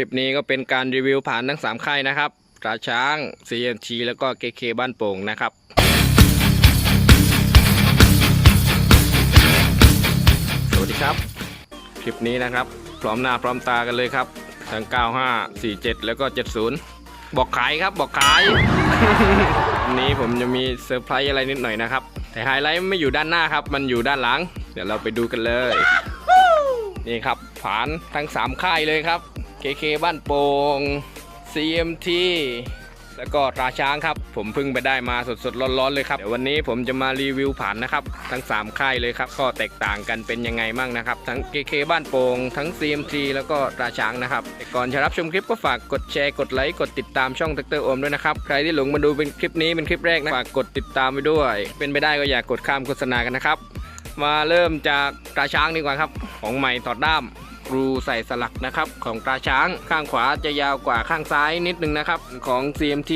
คลิปนี้ก็เป็นการรีวิวผ่านทั้ง 3 ค่ายนะครับตราช้าง CMT แล้วก็ KK บ้านโป่งนะครับสวัสดีครับ คลิปนี้นะครับ พร้อมหน้าพร้อมตากันเลยครับ ทั้ง 95 47 แล้วก็ 70 บอกขายครับบอกขาย วันนี้ผมจะมีเซอร์ไพรส์อะไรนิดหน่อยนะครับ แต่ไฮไลท์ไม่อยู่ด้านหน้าครับ มันอยู่ด้านหลัง เดี๋ยวเราไปดูกันเลย นี่ครับผ่านทั้ง 3 ค่ายเลยครับ KK บ้านโป่ง CMT แล้วก็ตราช้างครับ ผมเพิ่งไปได้มาสดๆร้อนๆเลยครับ เดี๋ยววันนี้ผมจะมารีวิวผ่านนะครับ ทั้ง 3 ค่ายเลยครับ ก็แตกต่างกันเป็นยังไงบ้างนะครับ ทั้ง KK บ้านโป่งทั้ง CMT แล้วก็ตราช้างนะครับแต่ก่อนจะรับชมคลิปก็ฝากกดแชร์กดไลค์กดติดตามช่องตักเตอร์โอมด้วยนะครับ ใครที่หลงมาดูเป็นคลิปนี้เป็นคลิปแรกนะฝากกดติดตามไปด้วย เป็นไปได้ก็อย่ากกดข้ามโฆษณากันนะครับมาเริ่มจากตราช้างดีกว่าครับ ของใหม่ถอดด้าม รูใส่สลักนะครับของตาช้างข้างขวาจะยาวกว่าข้างซ้ายนิดนึงนะครับของ CMT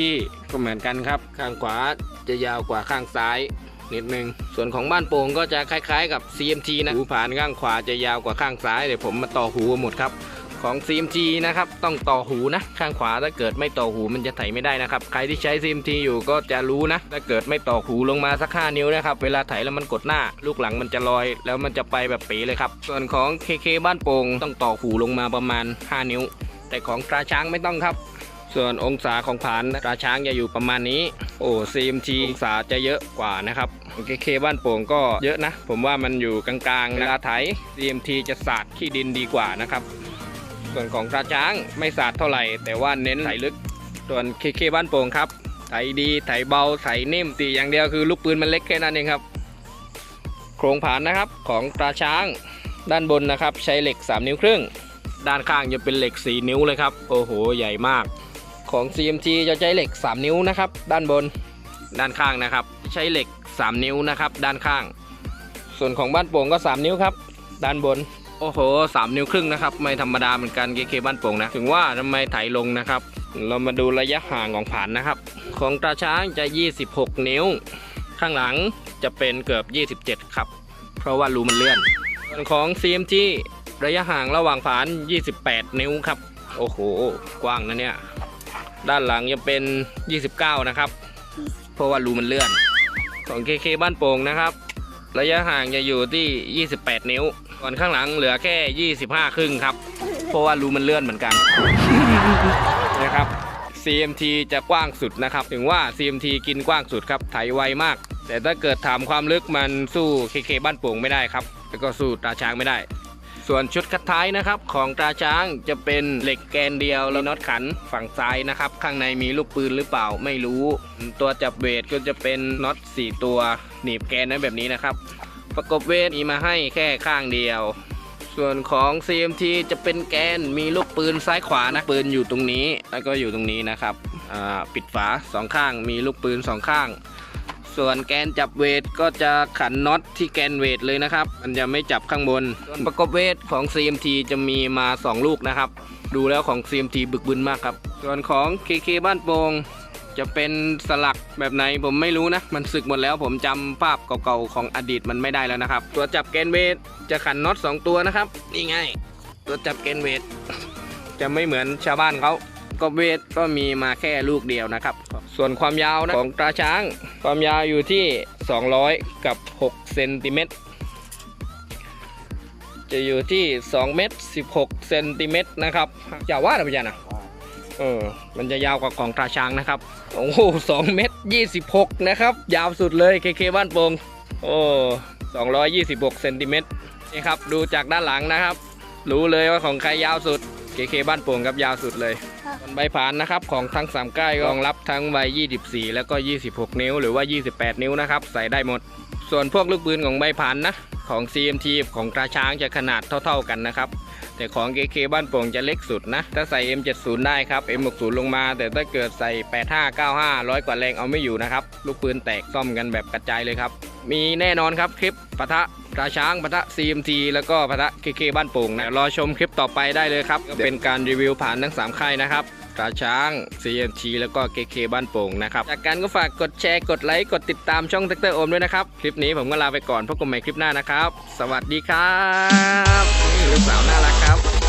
ก็เหมือนกันครับ ข้างขวาจะยาวกว่าข้างซ้ายนิดนึง ส่วนของบ้านโป่งก็จะคล้ายๆ กับ CMT นะหูผ่านข้างขวาจะยาวกว่าข้างซ้ายเดี๋ยวผมมาต่อหูหมดครับ ของ CMT นะครับต้องต่อหูนะข้างขวาถ้าเกิดไม่ต่อหูมันจะไถไม่ได้นะครับใครที่ใช้ CMT อยู่ก็จะรู้นะถ้าเกิดไม่ต่อหูลงมาสัก5นิ้วนะครับเวลาไถแล้วมันกดหน้า ลูกหลังมันจะลอย แล้วมันจะไปแบบปีเลยครับส่วนของ KK บ้านโป่งต้องต่อหูลงมาประมาณ 5 นิ้ว แต่ของตราช้างไม่ต้องครับส่วนองศาของผานตราช้างจะอยู่ประมาณนี้ โอ้ CMT องศาจะเยอะกว่านะครับ KK บ้านโป่งก็เยอะนะ ผมว่ามันอยู่กลางๆเวลาไถ CMT จะสาดขี้ดินดีกว่านะครับ ส่วนของตราช้างไม่สาดเท่าไหร่ แต่ว่าเน้นไถลึก ส่วนเคเคบ้านโป่งครับไถดีไถเบาไถนิ่มตีอย่างเดียวคือลูกปืนมันเล็กแค่นั้นเองครับ โครงผานนะครับของตราช้าง ด้านบนนะครับ ใช้เหล็ก 3 นิ้วครึ่ง ด้านข้างจะเป็นเหล็ก 4 นิ้วเลยครับ โอ้โห ใหญ่มาก ของ CMT จะใช้เหล็ก 3 นิ้วนะครับ ด้านบนด้านข้างนะครับ ใช้เหล็ก 3 นิ้วนะครับ ด้านข้าง ส่วนของบ้านโป่งก็ 3 นิ้วครับ ด้านบน โอ้โหสามนิ้วครึ่งนะครับ ไม่ธรรมดาเหมือนกันเคเคบ้านโป่งนะ ถึงว่าทำไมไถลงนะครับ เรามาดูระยะห่างของผ่านนะครับ ของตราช้างจะ 26 นิ้ว ข้างหลังจะเป็นเกือบ 27 ครับ เพราะว่ารูมันเลื่อนส่วนของ CMT ระยะห่างระหว่างผ่าน 28 นิ้วครับ โอ้โห กว้างนะเนี่ย ด้านหลังจะเป็น 29 นะครับ เพราะว่ารูมันเลื่อน ของ KK บ้านโป่งนะครับ ระยะห่างจะอยู่ที่ 28 นิ้ว ส่วนข้างหลังเหลือแค่ 25 ครึ่งครับ เพราะว่ารูมันเลื่อนเหมือนกันนะครับ CMT จะกว้างสุดนะครับ ถึงว่า CMT กินกว้างสุดครับ ไถไวมาก แต่ถ้าเกิดถามความลึกมันสู้เคเคบ้านโป่งไม่ได้ครับ แล้วก็สู้ตาช้างไม่ได้ ส่วนชุดคัดท้ายนะครับของตาช้างจะเป็นเหล็กแกนเดียวแล้วน็อตขันฝั่งซ้ายนะครับ ข้างในมีลูกปืนหรือเปล่าไม่รู้ ตัวจับเวทก็จะเป็นน็อต4 ตัว หนีบแกนไว้แบบนี้นะครับ ประกบเวทมีมาให้แค่ข้างเดียว ส่วนของ CMT จะเป็นแกนมีลูกปืนซ้ายขวานะปืนอยู่ตรงนี้ แล้วก็อยู่ตรงนี้นะครับปิดฝาสองข้างมีลูกปืนสองข้าง ส่วนแกนจับเวทก็จะขันน็อตที่แกนเวทเลยนะครับ มันจะไม่จับข้างบนส่วนประกบเวทของ CMT จะมีมา 2 ลูกนะครับ ดูแล้วของ CMT บึกบึนมากครับ ส่วนของ KK บ้านโป่งจะเป็นสลักแบบไหนผมไม่รู้นะ มันสึกหมดแล้วผมจำภาพเก่าๆของอดีตมันไม่ได้แล้วนะครับ ตัวจับแกนเวทจะขันน็อต2 ตัวนะครับนี่ไง ตัวจับแกนเวทจะไม่เหมือนชาวบ้านเขาก็เวทก็มีมาแค่ลูกเดียวนะครับ ส่วนความยาวนะของตราช้าง ความยาวอยู่ที่ 200 กับ 6 เซนติเมตร จะอยู่ที่ 2 เมตร 16 เซนติเมตรนะครับอย่าว่านะพี่จันนะเออ มันจะยาวกว่าของตราช้างนะครับ โอ้โหสองเมตร26นะครับ ยาวสุดเลยเคเคบ้านโป่งโอ้226เซนติเมตรนี่ครับ ดูจากด้านหลังนะครับ รู้เลยว่าของใครยาวสุดเคเคบ้านโป่งครับยาวสุดเลย ส่วนใบผานนะครับของทั้ง3ก้ายรองรับทั้งใบ 24 แล้วก็ 26 นิ้ว หรือว่า 28 นิ้วนะครับ ใส่ได้หมด ส่วนพวกลูกปืนของใบผานนะ ของ CMT ของตราช้างจะขนาดเท่า ๆกันนะครับ แต่ของ KK บ้านโป่งจะเล็กสุดนะ ถ้าใส่ M70 ได้ครับ M60 ลงมา แต่ถ้าเกิดใส่ 85 95ร้อยกว่าแรงเอาไม่อยู่นะครับ ลูกปืนแตกซ่อมกันแบบกระจายเลยครับ มีแน่นอนครับคลิปปะทะตราช้างปะทะ CMT แล้วก็ปะทะ KK บ้านโป่งนะรอชมคลิปต่อไปได้เลยครับเป็นการรีวิวผ่านทั้ง3ค่ายนะครับ ตราช้าง CMT แล้วก็ KK บ้านโป่งนะครับจากการก็ฝากกดแชร์กดไลค์กดติดตามช่องแท็กเตอร์โอมด้วยนะครับ คลิปนี้ผมก็ลาไปก่อนพบกันใหม่คลิปหน้านะครับ สวัสดีครับนี่ลูกสาวน่ารักครับ